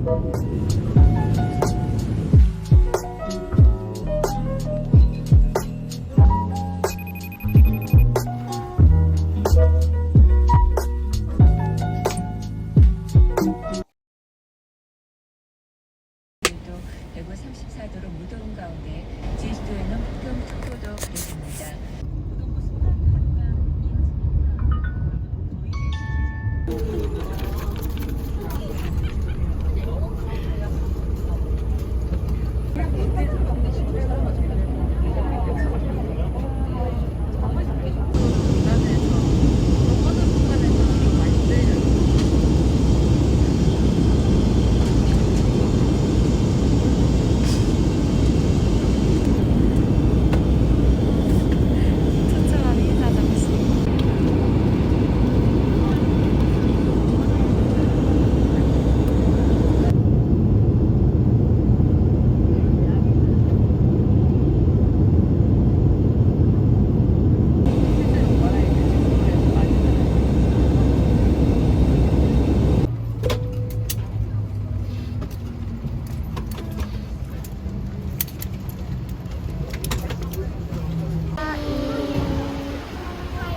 오늘도 대구 34도로 무더운 가운데 제주도에는 폭염 특보도. 초청한 인사 장식.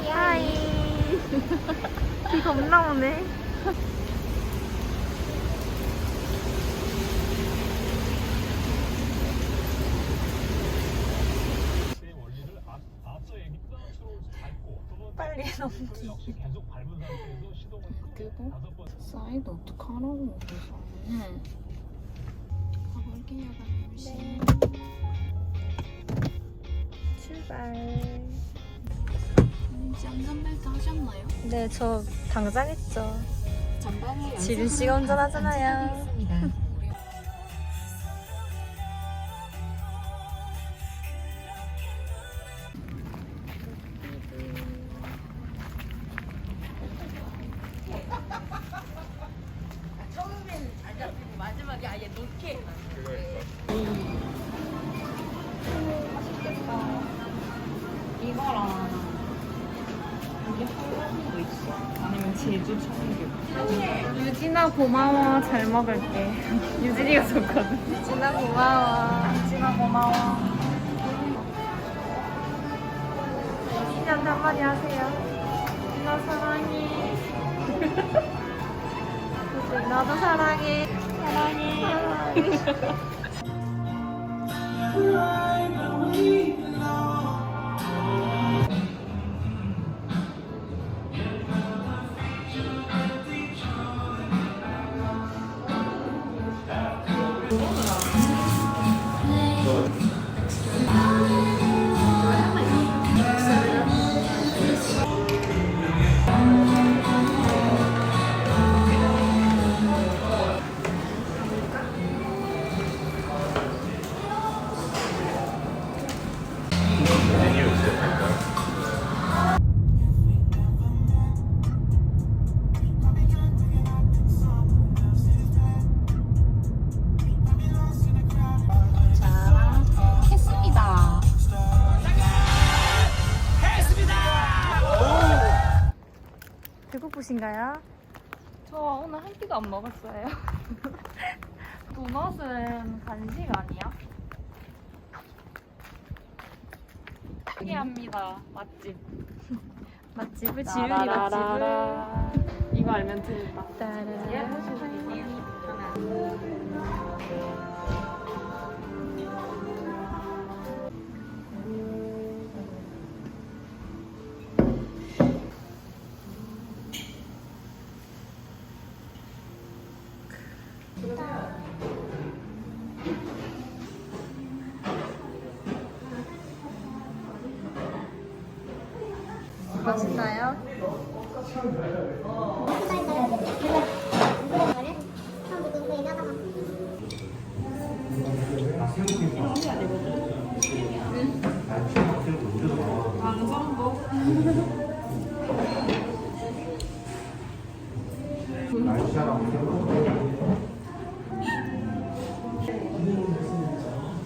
하이. 비 겁나 오네. 원리를 앞- 앞서 얘기했던 것으로 밟고 두 번째 빨리 넘기. 그 역시 계속 밟은 상태에서 시동을 그리고 사이드 어떡하라고 그래서. 응. 가볼게요, 가봅시. 출발. 혹시 안전벨트 하셨나요? 네, 저 당장 했죠. 전방에 지민 씨가 운전하잖아요. 이거랑 여기 있어. 아니면 제주 청귤. 유진아 고마워. 잘 먹을게. 유진이가 좋거든. 유진아 고마워. 유진아 고마워. 유진이한테 한마디 하세요. 나 사랑해. 유진, 나도 사랑해. 사랑해. 자, 배고프신가요? 저 오늘 한 끼도 안 먹었어요. 도넛은 간식 아니야? 특이합니다. 맛집. 맛집을 지윤이 맛집을. 이거 알면 들다. 따라라. 맛있나요?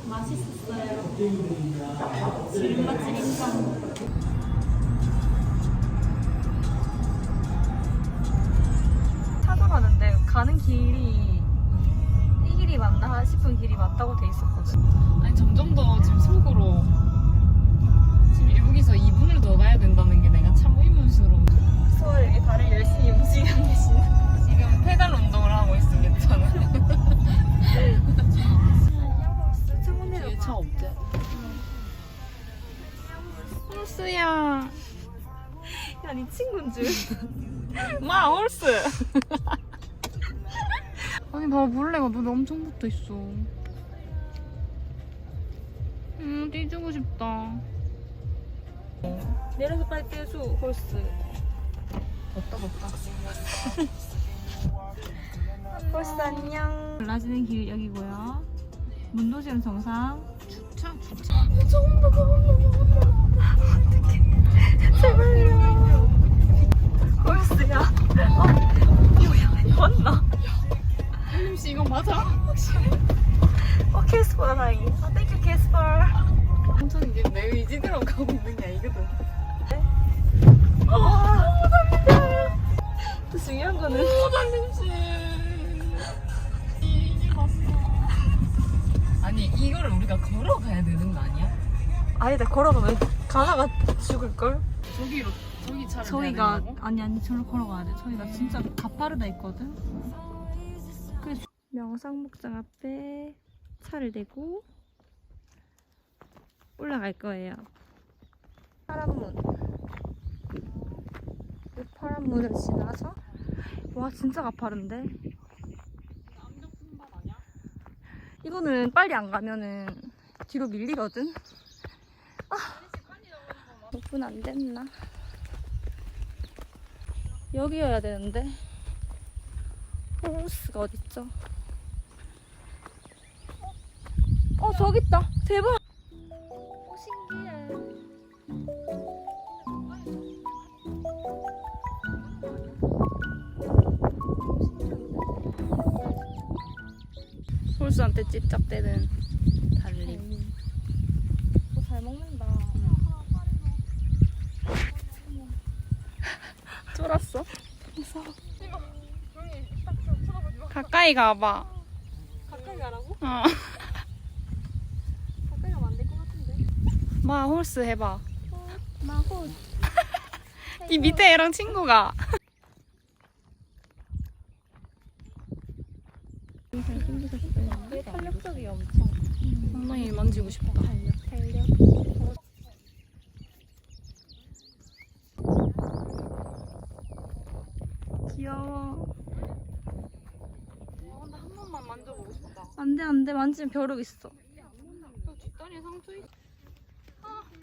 맛있었어요. 지금 맛 길이 길이 맞나 싶은 길이 맞다고 돼 있었거든. 아니 점점 더 지금 속으로 지금 여기서 2분을 더 가야 된다는 게 내가 참 의문스러워. 서울에 다리 열심히 움직이고 계시네. 지금 페달 운동을 하고 있습니다. 저는. 차 없대. 홀스야. 야, 네 친구인 줄. 마 홀스. 아니 봐 벌레가 눈에 엄청 붙어 있어. 음 뛰주고 싶다. 내려서 빨리 떼수 홀스. 걷다 걷다. 홀스 안녕. 올라지는 길 여기고요. 문도시원 정상. 주차 주차. 제발요. 아니다 걸어가면 가나가 죽을걸? 저기로 저기 차를 저희가? 아니 아니 저를 걸어가야 돼. 저희가 진짜 가파르다 있거든. 그래서 명상목장 앞에 차를 대고 올라갈 거예요. 파란 문. 이 파란 문을 지나서 와 진짜 가파른데. 이거는 빨리 안 가면은 뒤로 밀리거든. 아, 오픈 안 됐나? 여기여야 되는데 호스가 어딨죠? 어 저기 있다 대박 오 신기해 홀수한테 찝쩍대는 달림 어, 잘 먹는다 쫄았어? 무서워 가까이 가봐. 가까이 가라고? 어. 가까이 가면 안 될 것 같은데 마 홀스 해봐. 마호 이 밑에 애랑 친구가. 잘생기셨어요 되게 탄력적이야 엄청 엉덩이 만지고 싶다. 달력 달력 귀여워 근데 한 번만 만져보고 싶다. 안돼 안돼 만지면 벼룩 있어 뒷다리에 상처 있어.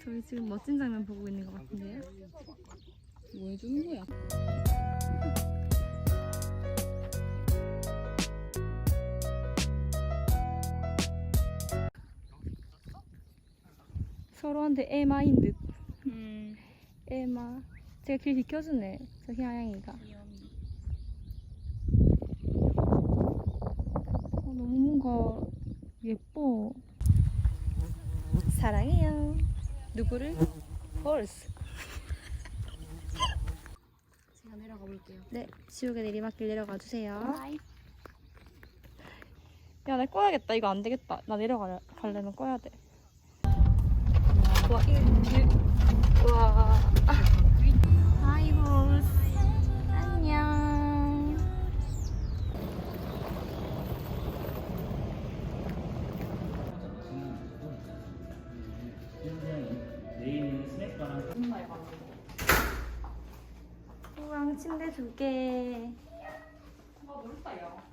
저희 지금 멋진 장면 보고 있는 것 같은데요 뭐 해주는 거야? 서로한테 애마인 듯 음. 애마 제가 길 비켜주네 저 희아양이가 어, 너무 뭔가 예뻐 사랑해요 누구를? 홀스 제가 내려가 볼게요. 네 지옥의 내리막길 내려가 주세요 야나 꺼야겠다 이거 안 되겠다 나 내려가려면 꺼야 돼 와, 이, 이, 와. 하이 홀스. 침대 두 개. 아,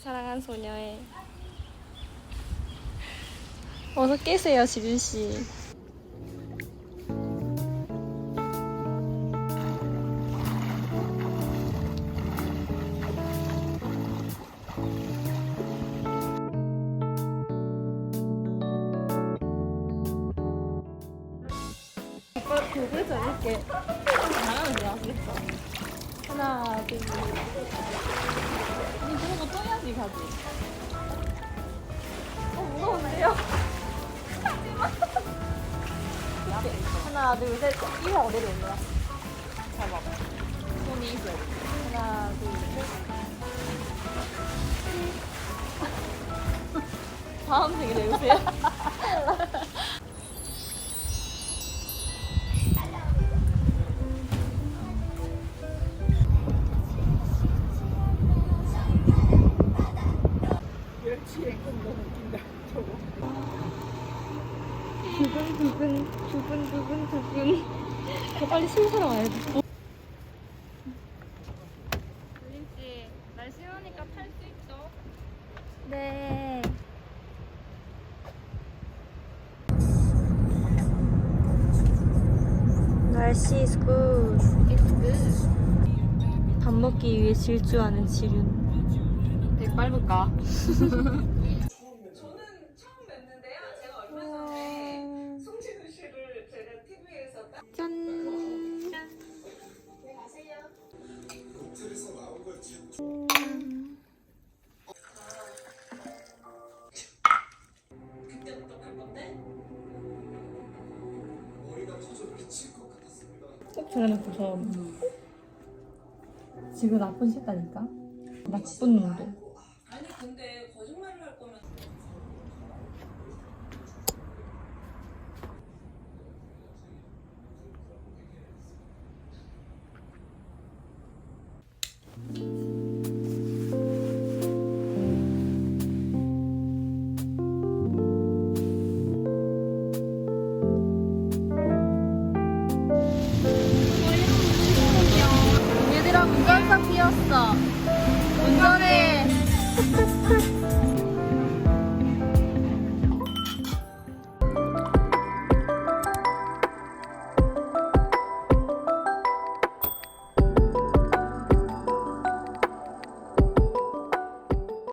사랑한 소녀의 어서 깨세요, 지준 씨. 그래서 이렇게 잘하면 되나? 하나, 둘, 셋. 어 무서운데요? 이렇게 하나 둘 셋. 이거 어디로 올려 잡아봐 손이 있어야 돼 하나 둘 셋. 다음 생이 내우세요 와야 돼林씨 날씨 오니까 탈 수 있죠? 네. 날씨 is good. It's good 밥 먹기 위해 질주하는 지륜. 되게 빨을까? 꼭 정해놓고서 지금 나쁜 짓다니까. 나쁜 놈들 아니 근데 떴어. 운전해.